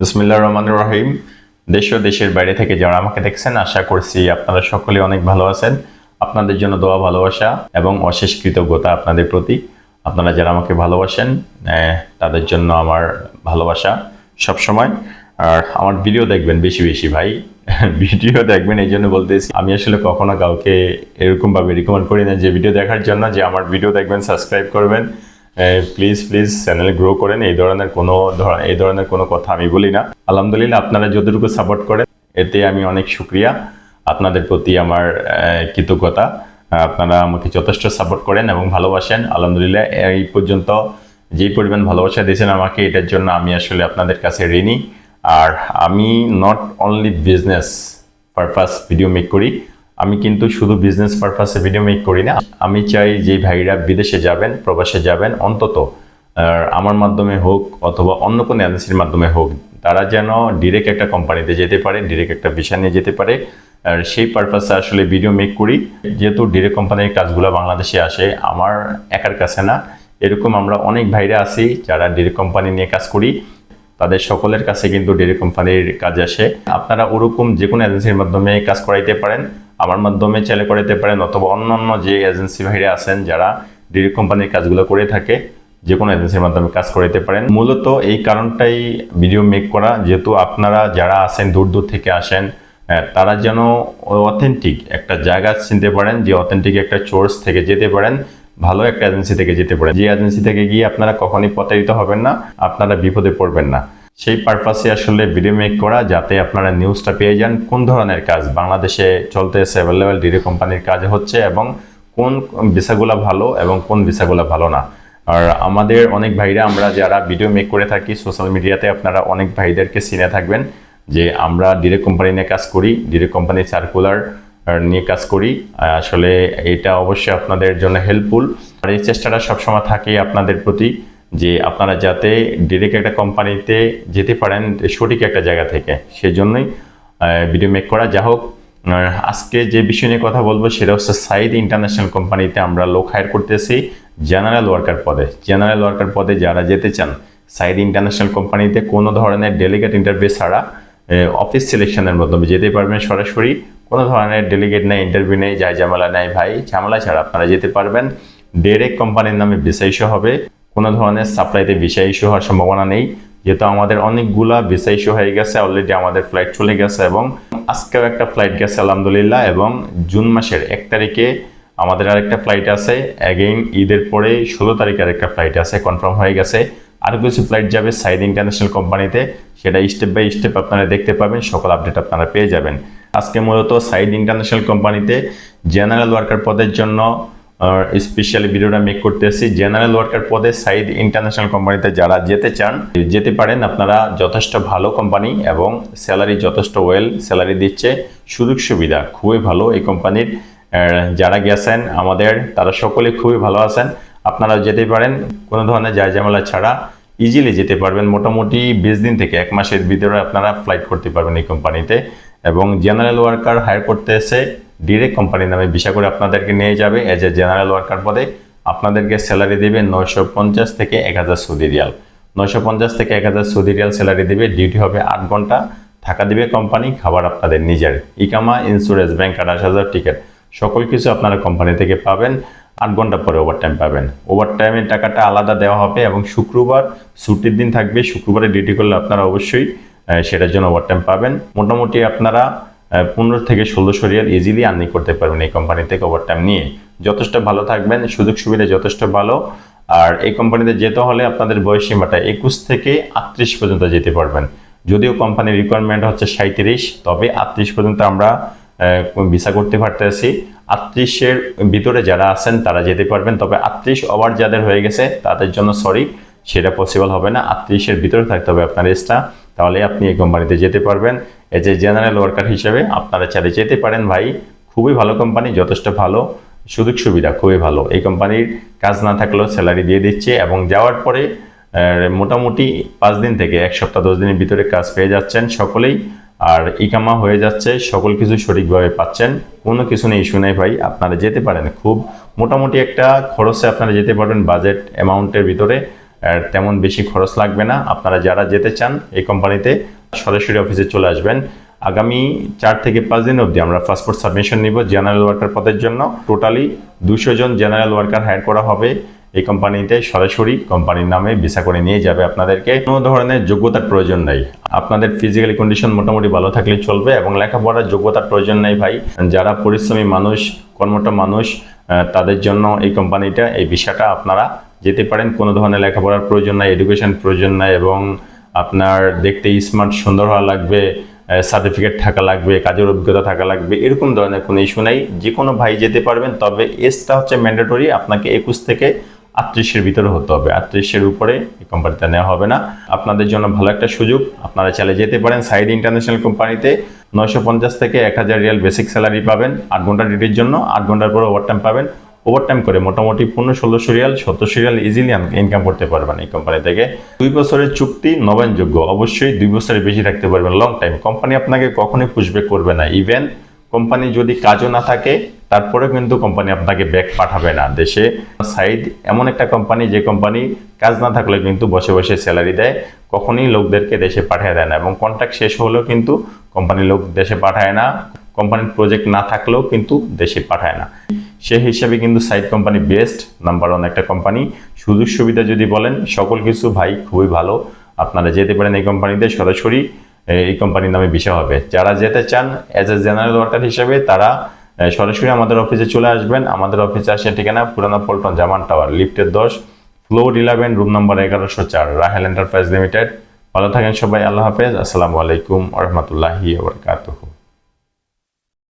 বিসমিল্লাহ রহমান রহিম। দেশ ও দেশের বাইরে থেকে যারা আমাকে দেখছেন, আশা করছি আপনারা সকলে অনেক ভালো আছেন। আপনাদের জন্য দোয়া, ভালোবাসা এবং অশেষ কৃতজ্ঞতা আপনাদের প্রতি। আপনারা যারা আমাকে ভালোবাসেন তাদের জন্য আমার ভালোবাসা সবসময়। আর আমার ভিডিও দেখবেন বেশি বেশি ভাই। ভিডিও দেখবেন, এই জন্য বলতেছি, আমি আসলে কখনো কাউকে এরকমভাবে রিকমেন্ড করি না যে ভিডিও দেখার জন্য, যে আমার ভিডিও দেখবেন সাবস্ক্রাইব করবেন। প্লিজ প্লিজ চ্যানেল গ্রো করেন। এই ধরনের কোনো এই ধরনের কোনো কথা আমি বলি না। আলহামদুলিল্লাহ, আপনারা যতটুকু সাপোর্ট করেন, এতে আমি অনেক সুক্রিয়া আপনাদের প্রতি আমার কৃতজ্ঞতা। আপনারা আমাকে যথেষ্ট সাপোর্ট করেন এবং ভালোবাসেন। আলহামদুলিল্লাহ, এই পর্যন্ত যে পরিমাণ ভালোবাসা দিয়েছেন আমাকে, এটার জন্য আমি আসলে আপনাদের কাছে ঋণী। আর আমি not only business purpose video make করি আমি কিন্তু শুধু বিজনেস পারপাসে ভিডিও মেক করি না, আমি চাই যে ভাইরা বিদেশে যাবেন, প্রবাসে যাবেন, অন্তত আমার মাধ্যমে হোক অথবা অন্য কোনো এজেন্সির মাধ্যমে হোক, তারা যেন ডিরেক্ট একটা কোম্পানিতে যেতে পারে ডিরেক্ট একটা ভিসা নিয়ে যেতে পারে। আর সেই পারপাসে আসলে ভিডিও মেক করি। যেহেতু ডিরেক্ট কোম্পানির কাজগুলো বাংলাদেশে আসে, আমার একার কাছে না। এরকম আমরা অনেক ভাইরা আছি যারা ডিরেক্ট কোম্পানি নিয়ে কাজ করি। তাদের সকলের কাছে কিন্তু ডেরি কোম্পানির কাজ আসে। আপনারা ওরকম যে কোনো এজেন্সির মাধ্যমে কাজ করাইতে পারেন। আমার মাধ্যমে চাইলে করাইতে পারেন, অথবা অন্যান্য যে এজেন্সি ভাইরা আছেন যারা ডেরি কোম্পানির কাজগুলো করে থাকে, যে কোনো এজেন্সির মাধ্যমে কাজ করাইতে পারেন। মূলত এই কারণটাই ভিডিও মেক করা, যেহেতু আপনারা যারা আসেন দূর দূর থেকে আসেন তারা যেন অথেন্টিক একটা জায়গা চিনতে পারেন, যে অথেন্টিক একটা সোর্স থেকে যেতে পারেন, ভালো একটা এজেন্সি থেকে যেতে পারেন। যে এজেন্সি থেকে গিয়ে আপনারা কখনই প্রতারিত হবেন না, আপনারা বিপদে পড়বেন না। সেই পারপাসে আসলে ভিডিও মেক করা যাতে আপনারা নিউজটা পেয়ে যান। কোন ধরনের কাজ? বাংলাদেশে চলতেছে অ্যাভেলেবেল ডিডি কোম্পানির কাজ হচ্ছে এবং কোন ভিসাগুলো ভালো এবং কোন ভিসাগুলো ভালো না। আর আমাদের অনেক ভাইরা, আমরা যারা ভিডিও মেক করে থাকি সোশ্যাল মিডিয়াতে আপনারা অনেক ভাইদেরকে চিনে থাকবেন যে আমরা ডিরেক্ট কোম্পানি নিয়ে কাজ করি ডিরেক্ট কোম্পানি সার্কুলার নিয়ে কাজ করি। আসলে এটা অবশ্যই আপনাদের জন্য হেল্পফুল আর এই চেষ্টাটা সবসময় থাকে আপনাদের প্রতি। যে আপনারা যাতে ডিরেক্ট একটা কোম্পানিতে যেতে পারেন, সঠিক একটা জায়গা থেকে। সেজন্যই ভিডিও মেক করা। যা হোক আজকে যে বিষয় নিয়ে কথা বলব সেটা হচ্ছে সাইদ ইন্টারন্যাশনাল কোম্পানিতে আমরা লোক হায়ার করতেছি জেনারেল ওয়ার্কার পদে। জেনারেল ওয়ার্কার পদে যারা যেতে চান সাইদ ইন্টারন্যাশনাল কোম্পানিতে কোনো ধরনের ডেলিগেট ইন্টারভিউ ছাড়া অফিস সিলেকশনের মাধ্যমে যেতে পারবেন সরাসরি। কোনো ধরনের ডেলিগেট নেই ইন্টারভিউ নেই যাই ঝামেলা নেই ভাই। ঝামেলা ছাড়া আপনারা যেতে পারবেন। ডিরেক্ট কোম্পানির নামে ভিসা হবে কোনো ধরনের সাপ্লাইতে ভিসা ইস্যু হওয়ার সম্ভাবনা নেই। যেহেতু আমাদের অনেকগুলা ভিসা ইস্যু হয়ে গেছে অলরেডি আমাদের ফ্লাইট চলে গেছে এবং আজকেও একটা ফ্লাইট গেছে, আলহামদুলিল্লাহ, এবং জুন মাসের এক তারিখে আমাদের আরেকটা ফ্লাইট আছে। অ্যাগেইন ঈদের পরে ষোলো তারিখে আরেকটা ফ্লাইট আছে কনফার্ম হয়ে গেছে। আরও কিছু ফ্লাইট যাবে সাইদ ইন্টারন্যাশনাল কোম্পানিতে সেটা স্টেপ বাই স্টেপ আপনারা দেখতে পাবেন, সকল আপডেট আপনারা পেয়ে যাবেন। আজকে মূলত সাইদ ইন্টারন্যাশনাল কোম্পানিতে জেনারেল ওয়ার্কার পদের জন্য স্পেশালি ভিডিওটা মেক করতেছি জেনারেল ওয়ার্কার পদে সাইদ ইন্টারন্যাশনাল কোম্পানিতে যারা যেতে চান, যেতে পারেন। আপনারা যথেষ্ট ভালো কোম্পানি এবং স্যালারি যথেষ্ট ওয়েল স্যালারি দিচ্ছে। সুযোগ সুবিধা খুবই ভালো এই কোম্পানির যারা গেছেন আমাদের, তারা সকলে খুবই ভালো আছেন। আপনারা যেতে পারেন। কোনো ধরনের যায় ছাড়া ইজিলি যেতে পারবেন। মোটামুটি বিশ দিন থেকে এক মাসের ভিতরে আপনারা ফ্লাইট করতে পারবেন এই কোম্পানিতে এবং জেনারেল ওয়ার্কার হায়ার করতে এসে ডিরেক্ট কোম্পানির নামে ভিসা করে আপনাদেরকে নিয়ে যাবে এজ এ জেনারেল ওয়ার্কার পদে। আপনাদেরকে স্যালারি দেবে নয়শো পঞ্চাশ থেকে এক হাজার সৌদি রিয়াল। নয়শো পঞ্চাশ থেকে এক হাজার সৌদি রিয়াল স্যালারি দেবে ডিউটি হবে আট ঘণ্টা। থাকা দিবে কোম্পানি খাবার আপনাদের নিজের। ইকামা ইন্স্যুরেন্স ব্যাংক আঠাশ হাজার টিকিট সকল কিছু আপনারা কোম্পানি থেকে পাবেন। আট ঘণ্টা পরে ওভারটাইম পাবেন। ওভারটাইমের টাকাটা আলাদা দেওয়া হবে এবং শুক্রবার ছুটির দিন থাকবে। শুক্রবারে ডিউটি করলে আপনারা অবশ্যই সেটার জন্য ওভারটাইম পাবেন। মোটামুটি আপনারা পনেরো থেকে ষোলোশো রিয়াল ইজিলি আর্নিং করতে পারবেন এই কোম্পানি থেকে ওভারটাইম নিয়ে। যথেষ্ট ভালো থাকবেন, সুযোগ সুবিধা যথেষ্ট ভালো। আর এই কোম্পানিতে যেতে হলে আপনাদের বয়স সীমাটা একুশ থেকে আটত্রিশ পর্যন্ত যেতে পারবেন। যদিও কোম্পানির রিকোয়ারমেন্ট হচ্ছে সাঁত্রিশ তবে আটত্রিশ পর্যন্ত আমরা ভিসা করতে পারতেছি। আটত্রিশের ভিতরে যারা আছেন তারা যেতে পারবেন, তবে আটত্রিশ ওভার যাদের হয়ে গেছে তাদের জন্য সরি সেটা পসিবল হবে না। আটত্রিশের ভিতরে থাকতে হবে আপনার এজটা তাহলে আপনি এই কোম্পানিতে যেতে পারবেন। এজ এ জেনারেল ওয়ার্কার হিসেবে আপনারা চাইলে যেতে পারেন ভাই। খুবই ভালো কোম্পানি যথেষ্ট ভালো। সুযোগ সুবিধা খুবই ভালো। এই কোম্পানির কাজ না থাকলেও স্যালারি দিয়ে দিচ্ছে এবং যাওয়ার পরে মোটামুটি পাঁচ দিন থেকে এক সপ্তাহ, দশ দিনের ভিতরে কাজ পেয়ে যাচ্ছেন সকলেই। আর ইকামা হয়ে যাচ্ছে, সকল কিছু সঠিকভাবে পাচ্ছেন। কোনো কিছু নেই নেই ভাই, আপনারা যেতে পারেন। খুব মোটামুটি একটা খরচে আপনারা যেতে পারবেন বাজেট অ্যামাউন্টের ভিতরে। তেমন বেশি খরচ লাগবে না। আপনারা যারা যেতে চান এই কোম্পানিতে সরাসরি অফিসে চলে আসবেন। আগামী চার থেকে পাঁচ দিন অবধি আমরা পাসপোর্ট সাবমিশন নিব জেনারেল ওয়ার্কার পদের জন্য। টোটালি দুশো জন জেনারেল ওয়ার্কার হায়ার করা হবে। এই কোম্পানিতে সরাসরি কোম্পানির নামে ভিসা করে নিয়ে যাবে আপনাদেরকে। কোনো ধরনের যোগ্যতার প্রয়োজন নেই। আপনাদের ফিজিক্যালি কন্ডিশন মোটামুটি ভালো থাকলে চলবে এবং লেখাপড়ার যোগ্যতার প্রয়োজন নেই ভাই। যারা পরিশ্রমী মানুষ কর্মঠ মানুষ তাদের জন্য এই কোম্পানিটা, এই ভিসাটা আপনারা যেতে পারেন, কোনো ধরনের লেখাপড়ার প্রয়োজন নাই এডুকেশন প্রয়োজন নাই এবং আপনার দেখতে স্মার্ট সুন্দর হওয়া লাগবে সার্টিফিকেট থাকা লাগবে, কাজের অভিজ্ঞতা থাকা লাগবে, এরকম ধরনের কোনো ইস্যু নাই। যে কোনো ভাই যেতে পারবেন, তবে এজটা হচ্ছে ম্যান্ডেটরি আপনাকে একুশ থেকে আটত্রিশের ভিতরে হতে হবে। আটত্রিশের উপরে এই কোম্পানিতে নেওয়া হবে না। আপনাদের জন্য ভালো একটা সুযোগ, আপনারা চাইলে যেতে পারেন সাইড ইন্টারন্যাশনাল কোম্পানিতে নয়শো পঞ্চাশ থেকে এক হাজার রিয়াল বেসিক স্যালারি পাবেন, আট ঘণ্টা ডিউটির জন্য, আট ঘণ্টার পরে ওভারটাইম পাবেন। ওভারটাইম করে মোটামুটি পনেরো ষোলোশো রিয়াল সতেরোশো রিয়াল ইজিলি ইনকাম করতে পারবেন এই কোম্পানি থেকে। দুই বছরের চুক্তি নবায়নযোগ্য। অবশ্যই দুই বছরের বেশি রাখতে পারবেন। লং টাইম কোম্পানি আপনাকে কখনোই পুষবে করবে না। ইভেন কোম্পানি যদি কাজও না থাকে তারপরে কিন্তু কোম্পানি আপনাকে ব্যাক পাঠাবে না। দেশে সাইড এমন একটা কোম্পানি যে কোম্পানি কাজ না থাকলে কিন্তু বসে বসে স্যালারি দেয়। কখনই লোকদেরকে দেশে পাঠিয়ে দেয় না। এবং কন্ট্রাক্ট শেষ হলেও কিন্তু কোম্পানি লোক দেশে পাঠায় না। কোম্পানির প্রজেক্ট না থাকলেও কিন্তু দেশে পাঠায় না। সে হিসাবে কিন্তু Saeed company best, number one একটা কোম্পানি। সুযোগ সুবিধা যদি বলেন, সকল কিছু ভাই খুবই ভালো। আপনারা যেতে পারেন এই কোম্পানিতে সরাসরি এই কোম্পানির নামে বিষয় হবে। যারা যেতে চান অ্যাজ এ জেনারেল ওয়ার্কার হিসেবে তারা সরাসরি আমাদের অফিসে চলে আসবেন। আমাদের অফিসে আসে ঠিকানা পুরানা পল্টন জামান টাওয়ার, লিফটের দশ, ফ্লোর ইলেভেন রুম নম্বর এগারোশো চার, রাহেল এন্টারপ্রাইজ লিমিটেড ভালো থাকেন সবাই, আল্লাহ হাফেজ। আসসালামু আলাইকুম রহমতুল্লাহি ওবরকাতুহু